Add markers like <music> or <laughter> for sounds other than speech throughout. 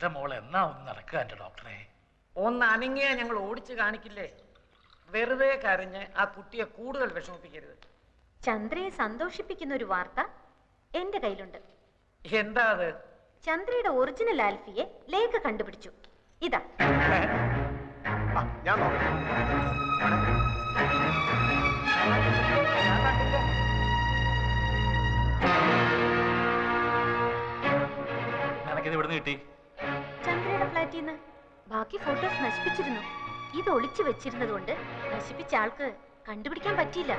എന്റെ മോൾ എന്നാ ഒന്ന് നടക്കുക എന്റെ ഡോക്ടറെ? ഒന്ന് അനങ്ങിയ ഞങ്ങൾ ഓടിച്ചു കാണിക്കില്ലേ? വെറുതെ കരഞ്ഞ് ആ കുട്ടിയെ കൂടുതൽ വിഷമിപ്പിക്കരുത്. ചന്ദ്രയെ സന്തോഷിപ്പിക്കുന്ന ഒരു വാർത്ത എന്റെ കയ്യിലുണ്ട്. എന്താ അത്? ചന്ദ്രയുടെ ഒറിജിനൽ ആൽഫിയെ ലേഖ കണ്ടുപിടിച്ചു. ഇതാ. ഞാൻ നിനക്കിത് ഇവിടുന്ന് കിട്ടി? ചന്ദ്രയുടെ ഫ്ലാറ്റിൽ നിന്ന് ബാക്കി ഫോട്ടോസ് നശിപ്പിച്ചിരുന്നു. ഇത് ഒളിച്ചു വെച്ചിരുന്നത് കൊണ്ട് നശിപ്പിച്ച ആൾക്ക് കണ്ടുപിടിക്കാൻ പറ്റിയില്ല.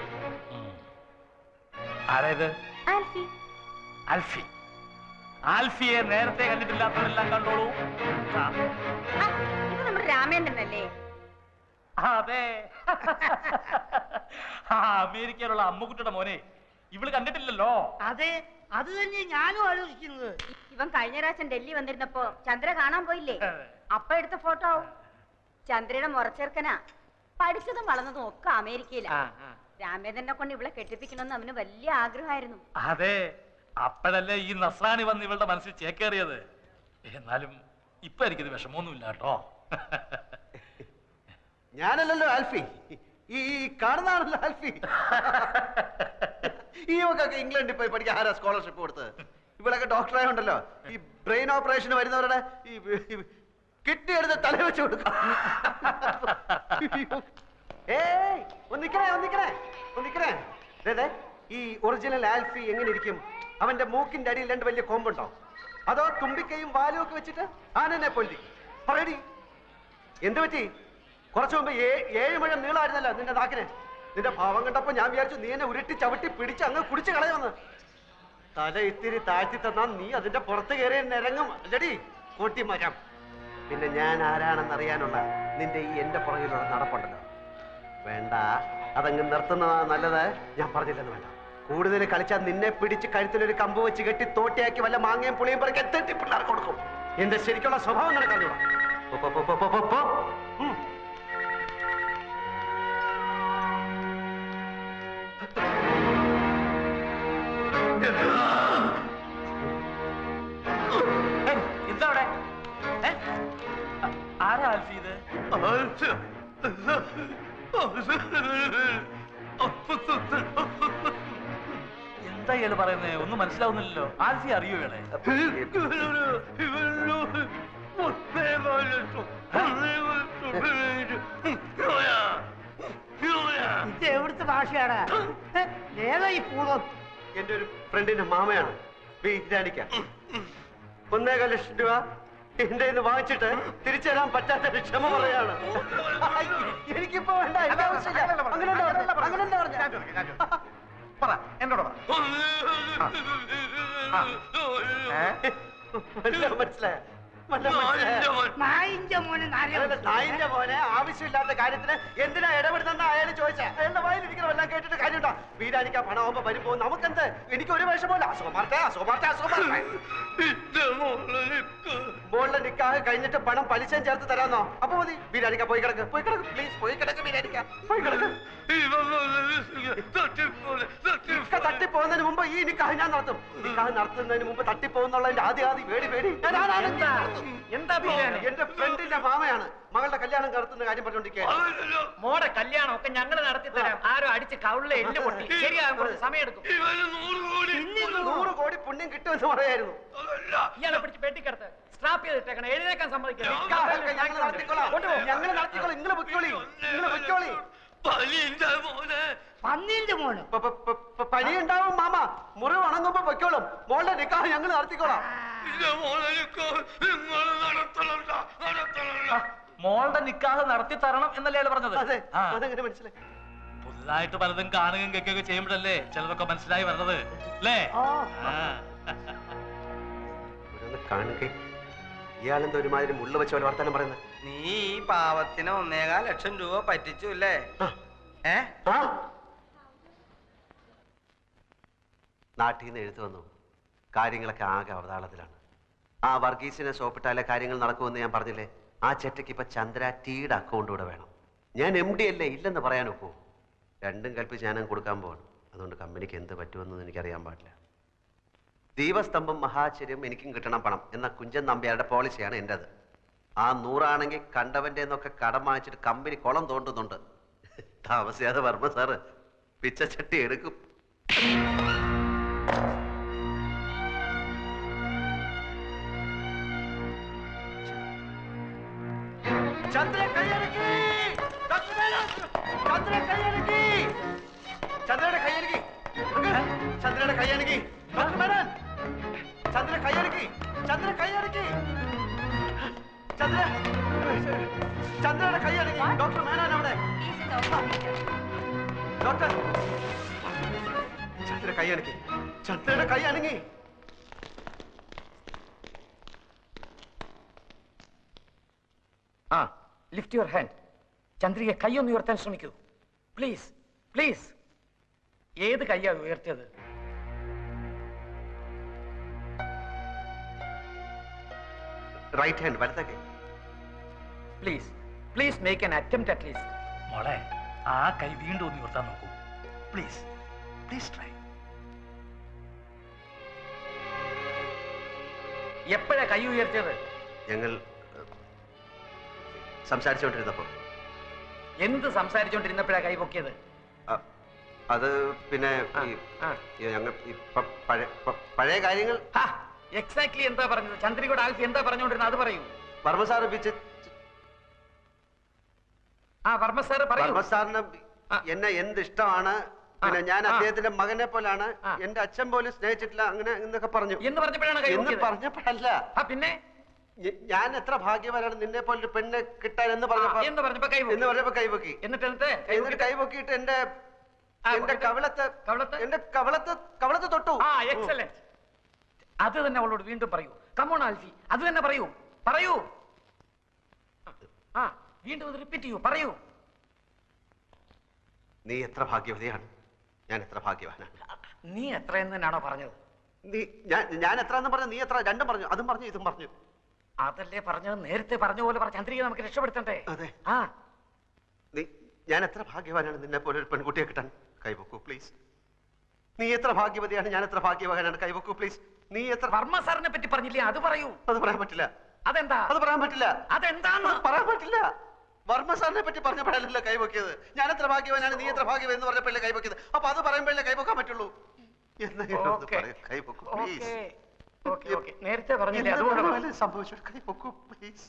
ആൽഫി. ആൽഫി. ആൽഫിയെ നേരത്തെ കണ്ടിട്ടില്ലാത്തവരെല്ലാം കണ്ടോളൂ. ആ, ഇത് നമ്മുടെ രാമേന്ദ്രനല്ലേ? അതെ. അമേരിക്കയിലുള്ള അമ്മുക്കുട്ടിയുടെ മോനെ. ഇവൾ കണ്ടിട്ടില്ലല്ലോ. അതെ. അത് തന്നെ ഞാനും ആലോചിക്കുന്നത്. ഇവൻ കഴിഞ്ഞ പ്രാവശ്യം ഡൽഹി വന്നിരുന്നപ്പോ ചന്ദ്ര കാണാൻ പോയില്ലേ? അപ്പ എടുത്ത ഫോട്ടോ. ആവും ചന്ദ്രയുടെ മുറച്ചേർക്കനാ. പഠിച്ചതും വളർന്നതും ഒക്കെ അമേരിക്കയിലാ. രാമേന്ദ്രനെ കൊണ്ട് ഇവളെ കെട്ടിപ്പിക്കണമെന്ന് അവന് വലിയ ആഗ്രഹമായിരുന്നു. അതെ അപ്പോഴല്ലേ ഈ നസ്രാണി വന്ന് ഇവളുടെ മനസ്സിൽ ചേക്കേറിയത്? എന്നാലും ഇപ്പൊ എനിക്കിത് വിഷമമൊന്നുമില്ല കേട്ടോ. ഞാനല്ലല്ലോ ആൽഫി. ഈ ഈ കാണുന്നതാണല്ലോ ആൽഫി. <laughs> ഈ മക്കൊക്കെ ഇംഗ്ലണ്ടിൽ പോയി പഠിക്കാൻ ആരാ സ്കോളർഷിപ്പ് കൊടുത്തത്? ഇവിടൊക്കെ ഡോക്ടറായുണ്ടല്ലോ ഈ ബ്രെയിൻ ഓപ്പറേഷൻ വരുന്നവരുടെ ഈ കിഡ്നി എടുത്ത് തല വെച്ച് കൊടുക്കും. ഈ ഒറിജിനൽ ആൽഫി എങ്ങനെ ഇരിക്കും അവന്റെ മൂക്കിന്റെ അടിയിൽ രണ്ട് വലിയ കോമ്പുണ്ടോ? അതോ തുമ്പിക്കയും വാലും ഒക്കെ വെച്ചിട്ട് ആനനെ പൊല്ലി പറയടി. എന്ത് പറ്റി? കുറച്ചു മുമ്പ് ഏഴ് മുഴം നീളമായിരുന്നല്ലോ നിന്റെ നാക്കിന്. നിന്റെ ഭാവം കണ്ടപ്പോ ഞാൻ വിചാരിച്ചു നീ എന്നെ ഉരുട്ടി ചവിട്ടി പിടിച്ച് അങ്ങ് കുടിച്ച് കളയുമെന്ന്. തല ഇത്തിരി താഴ്ത്തി തന്നാ നീ അതിന്റെ പുറത്ത് കയറി നിരങ്ങും അല്ലടി കൂട്ടി മരം. പിന്നെ ഞാൻ ആരാണെന്ന് അറിയാനുള്ള നിന്റെ ഈ എന്റെ പുറകിലുള്ള നടപ്പുണ്ടല്ലോ. വേണ്ട അതങ്ങ് നിർത്തുന്നതാ നല്ലത് ഞാൻ പറഞ്ഞില്ലെന്ന് വേണ്ട. കൂടുതൽ കളിച്ചാൽ നിന്നെ പിടിച്ച് കഴുത്തിലൊരു കമ്പ് വെച്ച് കെട്ടി തോട്ടിയാക്കി വല്ല മാങ്ങയും പുളിയും പറിക്കാൻ തെറ്റി കൊടുക്കും. എന്റെ ശരിക്കുള്ള സ്വഭാവം നടക്കാനുള്ള ആ- ആരാ ആൽഫി ഇത്? എന്താ ഇയാൾ പറയുന്നേ? ഒന്നും മനസ്സിലാവുന്നില്ലല്ലോ. ആൽഫി അറിയോ ഇയാളെ? ഇത് എവിടുത്തെ ഭാഷയാണ്? ഏതാ ഈ പൂതം എന്റെ ഒരു ഫ്രണ്ടിന്റെ മാമയാണ്. വീരാനിക്ക ഒന്നേകാൽ ലക്ഷം രൂപ എന്റെ ഇത് വാങ്ങിച്ചിട്ട് തിരിച്ചു തരാൻ പറ്റാത്ത ക്ഷമ പറയാണ്. എനിക്കിപ്പോ വേണ്ട എനിക്ക് ആവശ്യമില്ല. അങ്ങനെ അങ്ങനെ പറ എന്നോട് പറ. മനസ്സിലായോ മനസ്സിലായോ? നായിന്റെ മോനെ നായിന്റെ മോനെ. ആവശ്യമില്ലാത്ത കാര്യത്തിന് എന്തിനാ ഇടപെടുന്ന അയാൾ ചോദിച്ചാ. അയാളുടെ വായിലിരിക്കണമെല്ലാം കേട്ടിട്ട് കാര്യമുണ്ടോ? വീരാനിക്ക പണമാകുമ്പോ വരുമ്പോ നമുക്കെന്ത്? എനിക്ക് ഒരു വിഷമമില്ല അസുഖമാർത്തെ അസുഖമാർത്തെ അസുഖമാർത്തെ മോളിലെ നിക്കാഹ് കഴിഞ്ഞിട്ട് പണം പലിശയും ചേർത്ത് തരാന്നോ? അപ്പൊ മതി. വീരാനിക്ക പോയി കിടക്ക്. പോയി കിടക്ക് പ്ലീസ് പോയി കിടക്ക് വീരാനിക്ക പോയി കിടക്ക്. തട്ടിപ്പോകുന്നതിന് മുമ്പ് ഈ നിക്കാഹ് ഞാൻ നടത്തും. നിക്കാഹ് നടത്തുന്നതിന് മുമ്പ് തട്ടിപ്പോകുന്നുള്ളതിന്റെ ആദ്യ ആദ്യം പേടി പേടി. എന്താ? എന്താ എന്റെ ഫ്രണ്ടിന്റെ മാമയാണ്. മകളുടെ കല്യാണം നടത്തുന്ന കാര്യം പറഞ്ഞോണ്ടിരിക്കുക മോടെ കല്യാണം ഒക്കെ ഞങ്ങൾ നടത്തി തരാം. ആരോ അടിച്ച് കവിളിലെ എല്ല് പൊട്ടി. ശരിയാകും കുറച്ച് സമയം എടുക്കും നൂറ് കോടി. പുണ്യം കിട്ടുമെന്ന് പറയായിരുന്നു. ഇയാളെ പിടിച്ച് പെട്ടിക്കടത്ത് സ്ട്രാപ്പ് ചെയ്തിട്ടേക്കണം. എഴുതേക്കാൻ സമ്മതിക്കില്ല അതൊക്കെ ഞങ്ങൾ നടത്തിക്കോളാം ഞങ്ങൾ നടത്തിക്കോളാം. നിങ്ങൾ പൊയ്ക്കോളി. നിങ്ങൾ പൊയ്ക്കോളി. പന്നീന്റെ മോനെ? പ- പ- പ- ഉണ്ടാവും പനിയുണ്ടാവും മാമ. മുറി വണങ്ങുമ്പോ വെക്കോളും മോളുടെ നിക്കാഹ് ഞങ്ങൾ നടത്തിക്കോളാം. മോളുടെ നിക്കാഹ് നടത്തി തരണം എന്നല്ലേ അയാൾ പറഞ്ഞത്? പുതുതായിട്ട് പലതും കാണുകയും കേൾക്കുകയും ചെയ്യുമ്പോഴല്ലേ ചിലതൊക്കെ മനസ്സിലായി വരുന്നത് അല്ലേ കാണുക ഇയാളെന്താ ഒരുമാതിരി മുള്ള വെച്ച പോലെ വർത്താനം പറയുന്നത്. നീ ഈ പാവത്തിന് ഒന്നേകാൽ ലക്ഷം രൂപ പറ്റിച്ചു അല്ലേ ഏ? ആ. നാട്ടിൽ നിന്ന് എഴുത്തു വന്നു. കാര്യങ്ങളൊക്കെ ആകെ അവതാളത്തിലാണ്. ആ വർഗീസിനെ സോപ്പിട്ടാലേ കാര്യങ്ങൾ നടക്കുമെന്ന് ഞാൻ പറഞ്ഞില്ലേ? ആ ചെറ്റയ്ക്ക് ഇപ്പൊ ചന്ദ്ര ടീയുടെ അക്കൗണ്ട് കൂടെ വേണം. ഞാൻ എം ഡി അല്ലേ? ഇല്ലെന്ന് പറയാൻ ഒക്കൂ. രണ്ടും കൽപ്പിച്ച് ഞാനും കൊടുക്കാൻ പോവാണ്. അതുകൊണ്ട് കമ്പനിക്ക് എന്ത് പറ്റുമെന്ന് എനിക്കറിയാൻ പാടില്ല. ദീപസ്തംഭം മഹാചര്യം എനിക്കും കിട്ടണം പണം എന്ന കുഞ്ചൻ നമ്പ്യാരുടെ പോളിസിയാണ് എന്റെത് ആ നൂറാണെങ്കിൽ കണ്ടവന്റെ എന്നൊക്കെ കടം വാങ്ങിച്ചിട്ട് കമ്പനി കുളം തോണ്ടുന്നുണ്ട്. താമസിയാതെ വർമ്മ സാറ്. പിച്ചച്ചട്ടി എടുക്കും. ചന്ദ്ര കൈയടക്കി! ചന്ദ്ര ചന്ദ്രയുടെ കൈയടക്കി! ചന്ദ്രയുടെ കൈയടക്കി! ചന്ദ്രയുടെ കൈയടക്കി. ഡോക്ടർ മേനൻ അവിടെ. ഡോക്ടർ. ചന്ദ്ര കൈയടക്കി. ചന്ദ്രയുടെ കൈ അനങ്ങി ആ ലിഫ്റ്റ് യുവർ ഹാൻഡ് ചന്ദ്രിക കൈയൊന്ന് ഉയർത്താൻ ശ്രമിക്കൂ. പ്ലീസ് പ്ലീസ് ഏത് കൈയാണ് ഉയർത്തിയത്? റൈറ്റ് ഹാൻഡ് വലത്തെ കൈ. Please please make an attempt at least മോളെ ആ കൈ വീണ്ടും ഒന്ന് ഉയർത്താൻ നോക്കൂ. പ്ലീസ് പ്ലീസ് ട്രൈ എപ്പോഴാ കൈ ഉയർത്തിയത്? ഞങ്ങൾ സംസാരിച്ചുകൊണ്ടിരുന്നപ്പോൾ. എന്ത് സംസാരിച്ചോണ്ടിരുന്നപ്പോഴാ കൈ പൊക്കിയത്? അത് പിന്നെ ഞങ്ങൾ പഴയ കാര്യങ്ങൾ? എക്സാക്ട്ലി എന്താ പറഞ്ഞത്? ചന്ദ്രികോട് ആൽഫി എന്താ പറഞ്ഞുകൊണ്ടിരുന്നത് അത് പറയൂ. വർമ്മ സാർ പിച്ച് ആ വർമ്മ വർമ്മ സാറിന് എന്നെ എന്ത് ഇഷ്ടമാണ്? പിന്നെ ഞാൻ അദ്ദേഹത്തിന്റെ മകനെ പോലാണ്. എന്റെ അച്ഛൻ പോലും സ്നേഹിച്ചിട്ടില്ല. അങ്ങനെ എന്നൊക്കെ പറഞ്ഞു. എന്ന് പറഞ്ഞപ്പോഴാണ് എന്ന് പറഞ്ഞപ്പോഴല്ല. പിന്നെ? ഞാൻ എത്ര ഭാഗ്യവാനാണ് നിന്നെ പോലെ പെണ്ണ് കിട്ടാൻ എന്ന് പറഞ്ഞപ്പോ എന്ന് പറഞ്ഞപ്പോ കൈ പൊക്കി. എന്ന് പറഞ്ഞപ്പോ കൈപൊക്കി എന്നിട്ട് എന്നിട്ട് കൈപൊക്കിയിട്ട് എന്റെ എന്റെ കവളത്തെ കവിളത്ത്? എന്റെ കവളത്തെ കവളത്ത് തൊട്ടു. അത് തന്നെ അവളോട് വീണ്ടും പറയൂ. കമോൺ ആൽഫി അത് തന്നെ പറയൂ. പറയൂ. ആ. വീണ്ടും റിപ്പീറ്റ് ചെയ്യൂ പറയൂ. നീ എത്ര ഭാഗ്യവതിയാണ്? ഞാൻ എത്ര ഭാഗ്യവാനാണ്? നീ എത്ര എന്ന് തന്നെയാണോ പറഞ്ഞത്? നീ ഞാൻ ഞാൻ എത്ര എന്ന് പറഞ്ഞു നീ എത്ര രണ്ടും പറഞ്ഞു അതും പറഞ്ഞു ഇതും പറഞ്ഞു. അതല്ലേ പറഞ്ഞത്? നേരത്തെ പറഞ്ഞ പോലെ പറഞ്ഞ ചന്ദ്രിക നമുക്ക് രക്ഷപ്പെടുത്തണ്ടേ? അതെ. ആ. നീ ഞാൻ എത്ര ഭാഗ്യവാനാണ് നിന്നെ പോലെ ഒരു പെൺകുട്ടിയെ കിട്ടാൻ? കൈവക്കൂ പ്ലീസ് നീ എത്ര ഭാഗ്യവതിയാണ്? ഞാൻ എത്ര ഭാഗ്യവാനാണ്? കൈവക്കൂ പ്ലീസ് നീ എത്ര വർമ്മ സാറിനെ പറ്റി പറഞ്ഞില്ലേ? അത് പറയൂ. അത് പറയാൻ പറ്റില്ല. അതെന്താ? അത് പറയാൻ പറ്റില്ല. അതെന്താന്ന്? അത് പറയാൻ പറ്റില്ല. വർമ്മ സാറിനെ പറ്റി പറഞ്ഞപ്പോഴല്ലോ കൈവക്കിയത്? ഞാൻ എത്ര ഭാഗ്യവാനാണ് നീ എത്ര ഭാഗ്യവൻ എന്ന് പറഞ്ഞപ്പോഴല്ലേ കൈവക്കിയത്? അപ്പൊ അത് പറയുമ്പോഴല്ലേ കൈവക്കാൻ പറ്റുള്ളൂ? നേരത്തെ പറഞ്ഞില്ലേ അതുകൊണ്ട് സംഭവിച്ചു. കൈവക്കൂ പ്ലീസ്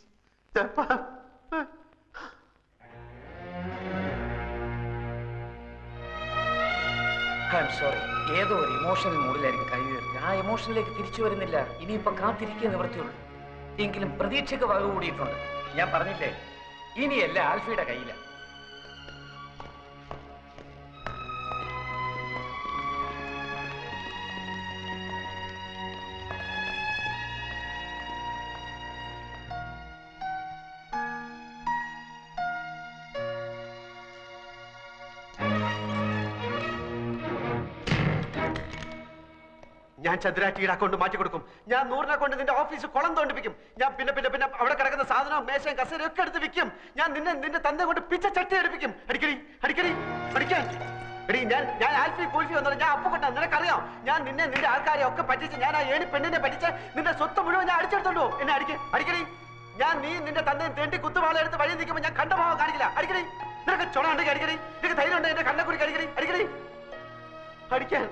ഐ എം സോറി ഏതോ ഒരു ഇമോഷണൽ മൂഡിലായിരിക്കും കൈ ഉയർത്തി ആ ഇമോഷനിലേക്ക് തിരിച്ചു വരുന്നില്ല. ഇനിയിപ്പോ കാത്തിരിക്കുക നിവൃത്തിയുള്ളൂ. എങ്കിലും പ്രതീക്ഷയ്ക്ക് വക കൂടിയിട്ടുണ്ട് ഞാൻ പറഞ്ഞില്ലേ ഇനിയല്ല ആൽഫിയുടെ കയ്യില. ഞാൻ ചന്ദ്രാറ്റിയുടെ അക്കൗണ്ട് മാറ്റി കൊടുക്കും. ഞാൻ നൂറിനെ കൊണ്ട് നിന്റെ ഓഫീസ് കുളം തോണ്ടിപ്പിക്കും. ഞാൻ പിന്നെ പിന്നെ പിന്നെ അവിടെ കിടക്കുന്ന സാധനവും മേശയും കസേരയും ഒക്കെ എടുത്ത് വിൽക്കും. ഞാൻ നിന്നെ നിന്റെ തന്നെ കൊണ്ട് പിച്ച ചട്ടി എടുപ്പിക്കും. അടിക്കടി അടിക്കടി അടിക്കാൻ. എടി ഞാൻ ഞാൻ ആൽഫി കൂൽഫി വന്നത് ഞാൻ അപ്പുകൊണ്ട നിനക്കറിയാം. ഞാൻ നിന്നെ നിന്റെ ആൾക്കാരെ ഒക്കെ പറ്റിച്ച് ഞാൻ ആ ഏണി പെണ്ണിനെ പറ്റിച്ച് നിന്റെ സ്വത്ത് മുഴുവൻ ഞാൻ അടിച്ചെടുത്തോണ്ടോ എന്നെ അടിക്കേ അടിക്കടി. ഞാൻ നീ നിന്റെ തന്നെ തേണ്ടി കുത്തുമാല എടുത്ത് വഴി നിൽക്കുമ്പോൾ ഞാൻ കണ്ട ഭാവം കാണിക്കില്ല. അടിക്കടി. നിനക്ക് ചുണ ഉണ്ടെങ്കിൽ അടിക്കടി. നിനക്ക് ധൈര്യം ഉണ്ടെങ്കിൽ എന്റെ കണ്ണക്കുറിക്ക് അടിക്കടി. അടിക്കടി. അടിക്കാൻ.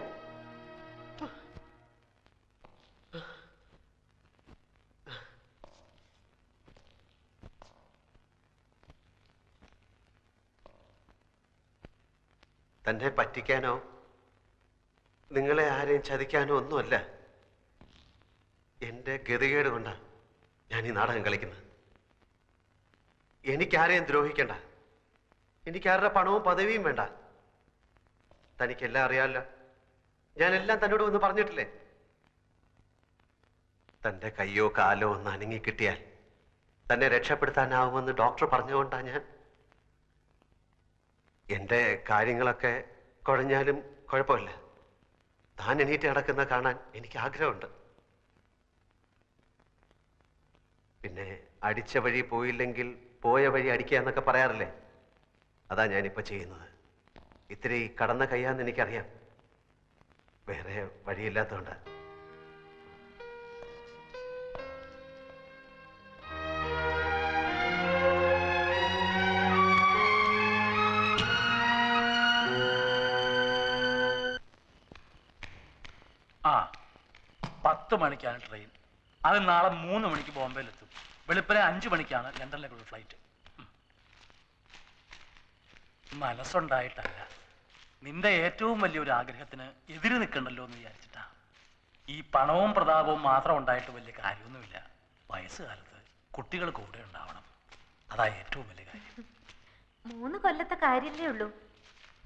തന്നെ പറ്റിക്കാനോ നിങ്ങളെ ആരെയും ചതിക്കാനോ ഒന്നുമല്ല. എന്റെ ഗതികേട് കൊണ്ടാണ് ഞാൻ ഈ നാടകം കളിക്കുന്നത്. എനിക്കാരെയും ദ്രോഹിക്കണ്ട. എനിക്കാരുടെ പണവും പദവിയും വേണ്ട. തനിക്കെല്ലാം അറിയാമല്ലോ ഞാനെല്ലാം തന്നോട് വന്ന് പറഞ്ഞിട്ടില്ലേ? തന്റെ കയ്യോ കാലോ ഒന്ന് അനങ്ങി കിട്ടിയാൽ തന്നെ രക്ഷപ്പെടുത്താനാവുമെന്ന് ഡോക്ടർ പറഞ്ഞുകൊണ്ടാ ഞാൻ എന്റെ കാര്യങ്ങളൊക്കെ കുഴഞ്ഞാലും കുഴപ്പമില്ല. താൻ എണീറ്റ് നടക്കുന്ന കാണാൻ എനിക്ക് ആഗ്രഹമുണ്ട്. പിന്നെ അടിച്ച വഴി പോയില്ലെങ്കിൽ പോയ വഴി അടിക്കുക എന്നൊക്കെ പറയാറില്ലേ? അതാ ഞാനിപ്പോൾ ചെയ്യുന്നത്. ഇത്തിരി കടന്ന കയ്യാന്ന് എനിക്കറിയാം. വേറെ വഴിയില്ലാത്തതുകൊണ്ട്. പത്ത് മണിക്കാണ് ട്രെയിൻ അത് നാളെ മൂന്ന് മണിക്ക് ബോംബെയിലെത്തും. വെളുപ്പിനെ അഞ്ചു മണിക്കാണ് ലണ്ടനിലേക്കുള്ള ഫ്ലൈറ്റ് മനസ്സുണ്ടായിട്ടല്ല. നിന്റെ ഏറ്റവും വലിയൊരു ആഗ്രഹത്തിന് എതിര് നിൽക്കണ്ടല്ലോ എന്ന് വിചാരിച്ചിട്ടാ. ഈ പണവും പ്രതാപവും മാത്രം ഉണ്ടായിട്ട് വലിയ കാര്യമൊന്നുമില്ല. വയസ്സുകാലത്ത് കുട്ടികൾ കൂടെ ഉണ്ടാവണം. അതാ ഏറ്റവും വലിയ കാര്യം. മൂന്ന് കൊല്ലത്തെ കാര്യല്ലേ ഉള്ളൂ.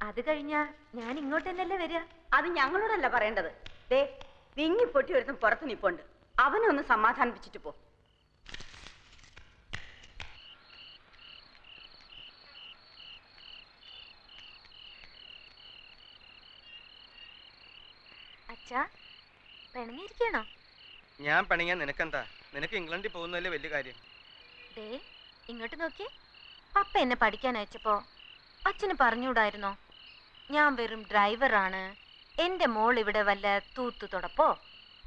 അത് കഴിഞ്ഞാ ഞാൻ ഇങ്ങോട്ട് തന്നെയല്ലേ വരിക? അത് ഞങ്ങളോടല്ല പറയേണ്ടത്. ദേ വിങ്ങി പൊട്ടി ഒരുത്തും പുറത്ത് നിപ്പുണ്ട്. അവനെ ഒന്ന് സമാധാനിപ്പിച്ചിട്ട് പോ. അച്ഛാ പിണങ്ങിയിരിക്കണോ ഞാൻ പണിയാൻ നിനക്കെന്താ? നിനക്ക് ഇംഗ്ലണ്ടിൽ പോകുന്നതല്ലേ വലിയ കാര്യം. ദേ ഇങ്ങോട്ട് നോക്കിയേ. പപ്പ എന്നെ പഠിക്കാൻ അയച്ചപ്പോ അച്ഛന് പറഞ്ഞുകൂടായിരുന്നോ? ഞാൻ വെറും ഡ്രൈവറാണ് എന്റെ മോൾ ഇവിടെ വല്ല തൂത്തു തുടപ്പോ?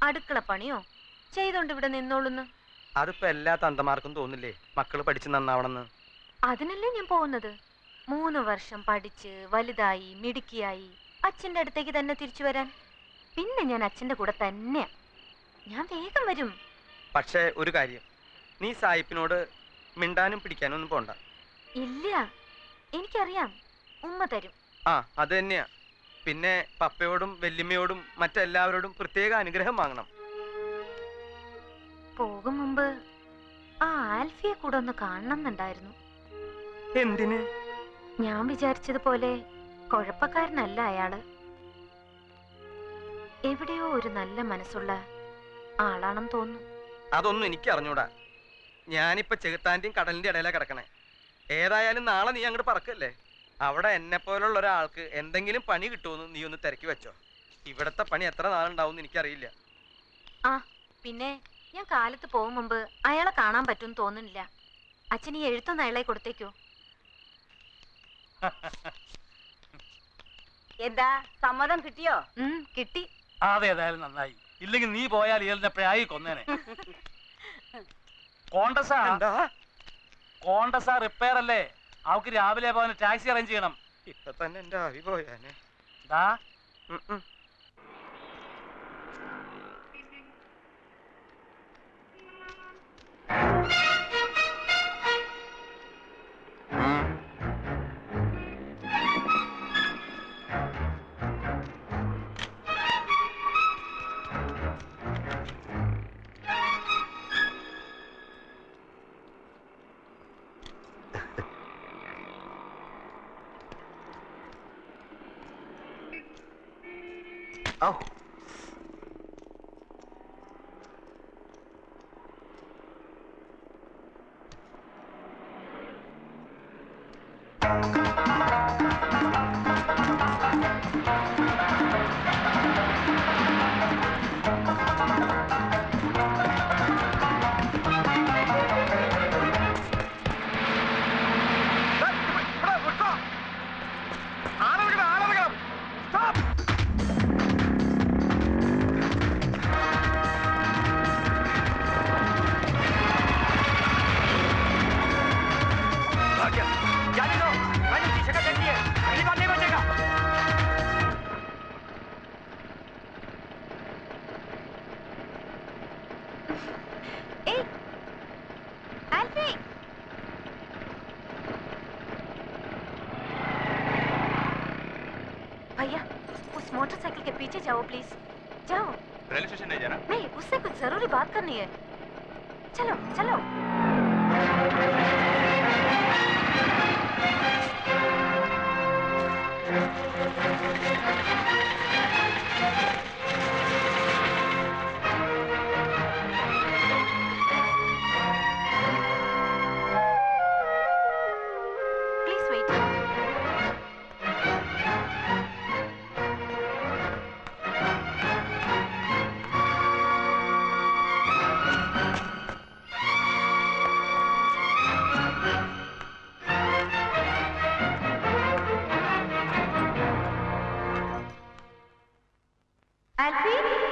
അടുക്കള പണിയോ? ചെയ്തോണ്ട് ഇവിടെ നിന്നോളുന്നു. അതിപ്പോ എല്ലാ തന്തമാർക്കും തോന്നില്ലേ മക്കൾ പഠിച്ചു നന്നാവണമെന്ന്? അതിനല്ലേ ഞാൻ പോകുന്നത്. മൂന്ന് വർഷം പഠിച്ച് വലുതായി മിടുക്കിയായി അച്ഛന്റെ അടുത്തേക്ക് തന്നെ തിരിച്ചു വരാൻ. പിന്നെ ഞാൻ അച്ഛന്റെ കൂടെ തന്നെയാ. ഞാൻ വേഗം വരും. പക്ഷേ ഒരു കാര്യം. നീ സായിപ്പിനോട് മിണ്ടാനും പിടിക്കാനും ഒന്നും പോണ്ട. ഇല്ല. എനിക്കറിയാം. ഉമ്മ തരും. ആ അത് തന്നെയാ. പിന്നെ പപ്പയോടും വല്യമ്മയോടും മറ്റെല്ലാവരോടും പ്രത്യേക അനുഗ്രഹം വാങ്ങണം. പോകും മുമ്പ് ആ ആൽഫിയെ കൂടെ ഒന്ന് കാണണം എന്നുണ്ടായിരുന്നു എന്തിന്? ഞാൻ വിചാരിച്ചതുപോലെ കുഴപ്പക്കാരനല്ല അയാൾ. എവിടെയോ ഒരു നല്ല മനസ്സുള്ള ആളാണെന്ന് തോന്നുന്നു. അതൊന്നും എനിക്ക് അറിഞ്ഞൂടാ. ഞാനിപ്പോ ചെകുത്താന്റെയും കടലിന്റെ ഇടയിലാ കിടക്കണേ. ഏതായാലും നാളെ നീ അങ്ങോട്ട് പറക്കല്ലേ? അവിടെ എന്നെ പോലുള്ള ഒരാൾക്ക് എന്തെങ്കിലും പണി കിട്ടുമെന്ന് നീ ഒന്ന് തിരക്കി വെച്ചോ. ഇവിടത്തെ പണി എത്ര നാളുണ്ടാവും എനിക്കറിയില്ല. ആ പിന്നെ ഞാൻ കാലത്ത് പോകും മുമ്പ് അയാളെ കാണാൻ പറ്റും തോന്നുന്നില്ല. അച്ഛൻ ഈ എഴുത്തൊന്ന് അയാളെ കൊടുത്തേക്കോ. <laughs> എന്താ സമ്മതം കിട്ടിയോ? കിട്ടി. അതേതായാലും നന്നായി. ഇല്ലെങ്കിൽ നീ പോയാൽ ഇയാളിനെപ്പോഴായി പ്രായി കൊന്നേനെ. <laughs> കോണ്ടസാ. കോണ്ടസാ റിപ്പയർ അല്ലേ അവക്ക് രാവിലെ പോകാൻ ടാക്സി അറേഞ്ച് ചെയ്യണം. ഇപ്പൊ തന്നെ എന്റെ ആവി പോയാനെ. ദാ. Oh. Alfie?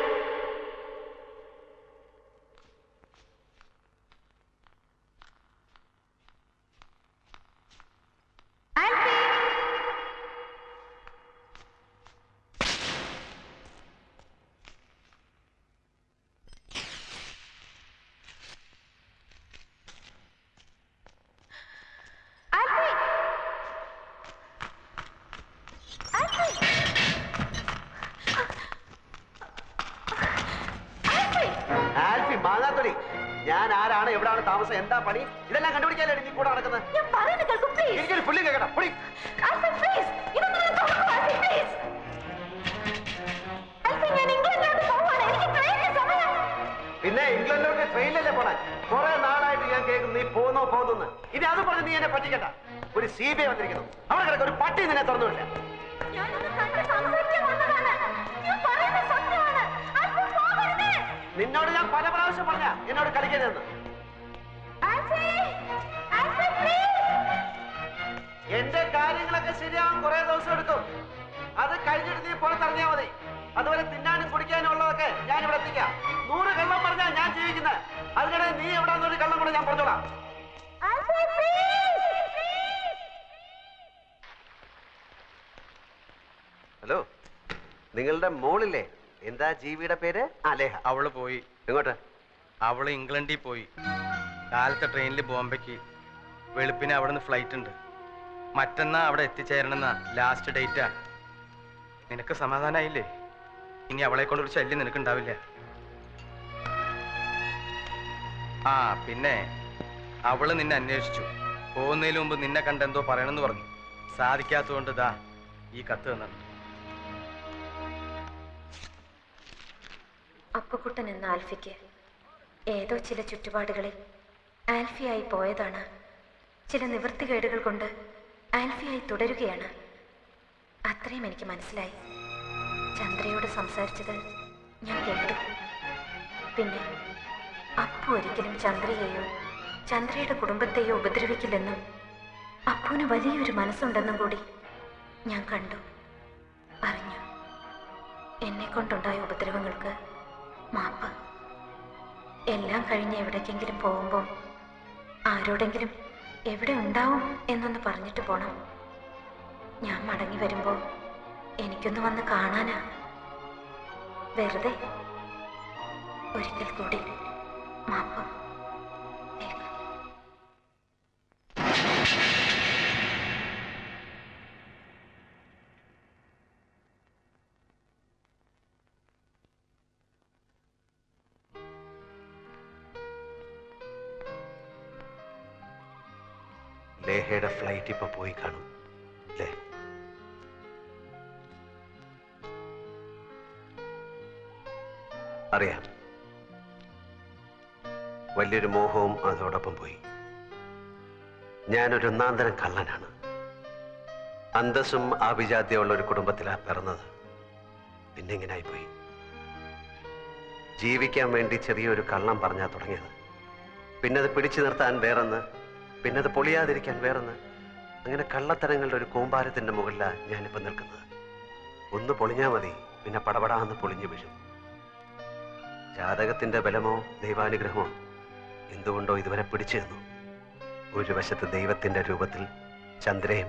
താമസം എന്താ പണി? ഇതെല്ലാം കണ്ടുപിടിക്കാനല്ലേ നീ കൂടെ നടക്കുന്നത്? ഞാൻ പറയുന്നത് കേൾക്കൂ പ്ലീസ് എനിക്കൊരു പുള്ളി. ട്രെയിനിന് സമയം. പിന്നെ ഇംഗ്ലണ്ടിലോട്ട് ട്രെയിനിലല്ലേ പോണേ? കുറെ നാളായിട്ട് ഞാൻ കേൾക്കുന്നു നീ പോന്നോ പോന്നു ഇനി അത് പറഞ്ഞ് നീ എന്നെ പറ്റിക്കണ്ട. ഒരു സി ബി ഐ വന്നിരിക്കുന്നു. അവിടെ കിടക്ക് ഒരു പട്ടി നിന്നെ തുറന്നുവില്ല നിന്നോട് ഞാൻ പല പ്രാവശ്യം പറഞ്ഞ എന്നോട് കളിക്കരുതെന്ന്. എന്റെ കാര്യങ്ങളൊക്കെ ശരിയാവാൻ കുറെ ദിവസം എടുക്കും. അത് കഴിഞ്ഞിട്ട് നീ പുറത്തിറങ്ങിയാ മതി. അതുവരെ തിന്നാനും കുടിക്കാനും ഉള്ളതൊക്കെ ഞാൻ ഇവിടെ എത്തിക്കാം. നൂറ് കള്ളം പറഞ്ഞാ ഞാൻ ജീവിക്കുന്നത് അതിനിടെ നീ എവിടെ ഒരു കള്ളം കൂടെ ഞാൻ പറഞ്ഞോളാം. ഹലോ നിങ്ങളുടെ മോളില്ലേ? എന്താ ജീവിയുടെ പേര്? അലേഹ അവൾ പോയി. എങ്ങോട്ട്? അവൾ ഇംഗ്ലണ്ടിൽ പോയി. കാലത്തെ ട്രെയിനിൽ ബോംബെക്ക് വെളുപ്പിന് അവിടെ നിന്ന് ഫ്ലൈറ്റ് ഉണ്ട്. മറ്റന്നാ അവിടെ എത്തിച്ചേരണമെന്ന ലാസ്റ്റ് ഡേറ്റാ നിനക്ക് സമാധാനമായില്ലേ ഇനി അവളെ കൊണ്ടൊരു ശല്യം നിനക്ക് ഉണ്ടാവില്ല ആ പിന്നെ അവൾ നിന്നെ അന്വേഷിച്ചു. പോകുന്നതിന് മുമ്പ് നിന്നെ കണ്ടെന്തോ പറയണമെന്ന് പറഞ്ഞു. സാധിക്കാത്തതുകൊണ്ട് ദാ ഈ കത്ത് തന്നിട്ടുണ്ട് അപ്പുക്കുട്ടൻ എന്ന ആൽഫിക്ക് ഏതോ ചില ചുറ്റുപാടുകളിൽ ആൽഫിയായി പോയതാണ്. ചില നിവൃത്തികേടുകൾ കൊണ്ട് ആൽഫിയായി തുടരുകയാണ്. അത്രയും എനിക്ക് മനസ്സിലായി. ചന്ദ്രയോട് സംസാരിച്ചത് ഞാൻ കേട്ടു. പിന്നെ അപ്പു ഒരിക്കലും ചന്ദ്രയെയോ ചന്ദ്രയുടെ കുടുംബത്തെയോ ഉപദ്രവിക്കില്ലെന്നും അപ്പുവിന് വലിയൊരു മനസ്സുണ്ടെന്നും കൂടി ഞാൻ കണ്ടു. അറിഞ്ഞു. എന്നെ കൊണ്ടുണ്ടായ ഉപദ്രവങ്ങൾക്ക് മാപ്പ്. എല്ലാം കഴിഞ്ഞ് എവിടേക്കെങ്കിലും പോകുമ്പോൾ ആരോടെങ്കിലും എവിടെ ഉണ്ടാവും എന്നൊന്ന് പറഞ്ഞിട്ട് പോണം. ഞാൻ മടങ്ങി വരുമ്പോൾ എനിക്കൊന്ന് വന്ന് കാണാനാ. വെറുതെ ഒരിക്കൽ കൂടി മാപ്പ് ലേഹയുടെ ഫ്ലൈറ്റ് ഇപ്പൊ പോയി കാണും. അല്ലേ അറിയാം. വലിയൊരു മോഹവും അതോടൊപ്പം പോയി. ഞാനൊരു ഒന്നാന്തരം കള്ളനാണ്. അന്തസ്സും ആഭിജാത്യമുള്ള ഒരു കുടുംബത്തിലാണ് പിറന്നത്. പിന്നെ ഇങ്ങനെ പോയി. ജീവിക്കാൻ വേണ്ടി ചെറിയൊരു കള്ളം പറഞ്ഞാ തുടങ്ങിയത്. പിന്നെ അത് പിടിച്ചു നിർത്താൻ വേറൊന്ന് പിന്നെ അത് പൊളിയാതിരിക്കാൻ വേറൊന്ന്. അങ്ങനെ കള്ളത്തരങ്ങളുടെ ഒരു കൂമ്പാരത്തിന്റെ മുകളിലാണ് ഞാനിപ്പോ നിൽക്കുന്നത്. ഒന്ന് പൊളിഞ്ഞാ മതി പിന്നെ പടപടാന്ന് പൊളിഞ്ഞു വീഴും. ജാതകത്തിന്റെ ബലമോ ദൈവാനുഗ്രഹമോ എന്തുകൊണ്ടോ ഇതുവരെ പിടിച്ചു തന്നു ഒരു വശത്ത് ദൈവത്തിന്റെ രൂപത്തിൽ ചന്ദ്രയും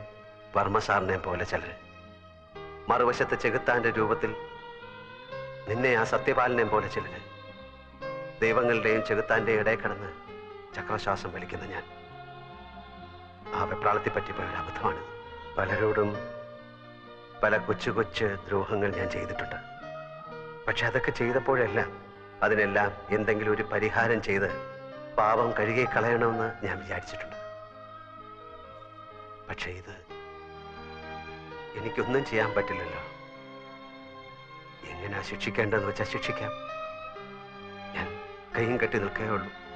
വർമ്മസാറിനെയും പോലെ ചിലർ മറുവശത്ത് ചെകുത്താന്റെ രൂപത്തിൽ നിന്നെ ആ സത്യപാലനെയും പോലെ ചിലര്. ദൈവങ്ങളുടെയും ചെകുത്താന്റെയും ഇടയിൽ കിടന്ന് ചക്രശ്വാസം വലിക്കുന്ന ഞാൻ. ആ വെപ്രാളത്തെ പറ്റിപ്പോയ ഒരു അബദ്ധമാണ്. പലരോടും പല കൊച്ചു കൊച്ചു ദ്രോഹങ്ങൾ ഞാൻ ചെയ്തിട്ടുണ്ട്. പക്ഷെ അതൊക്കെ ചെയ്തപ്പോഴല്ല അതിനെല്ലാം എന്തെങ്കിലും ഒരു പരിഹാരം ചെയ്ത് പാപം കഴുകി കളയണമെന്ന് ഞാൻ വിചാരിച്ചിട്ടുണ്ട്. പക്ഷെ ഇത് എനിക്കൊന്നും ചെയ്യാൻ പറ്റില്ലല്ലോ. എങ്ങനെ ശിക്ഷിക്കേണ്ടതെന്ന് വെച്ചാൽ ശിക്ഷിക്കാം. ഞാൻ കൈയും കെട്ടി നിൽക്കേ ഉള്ളൂ.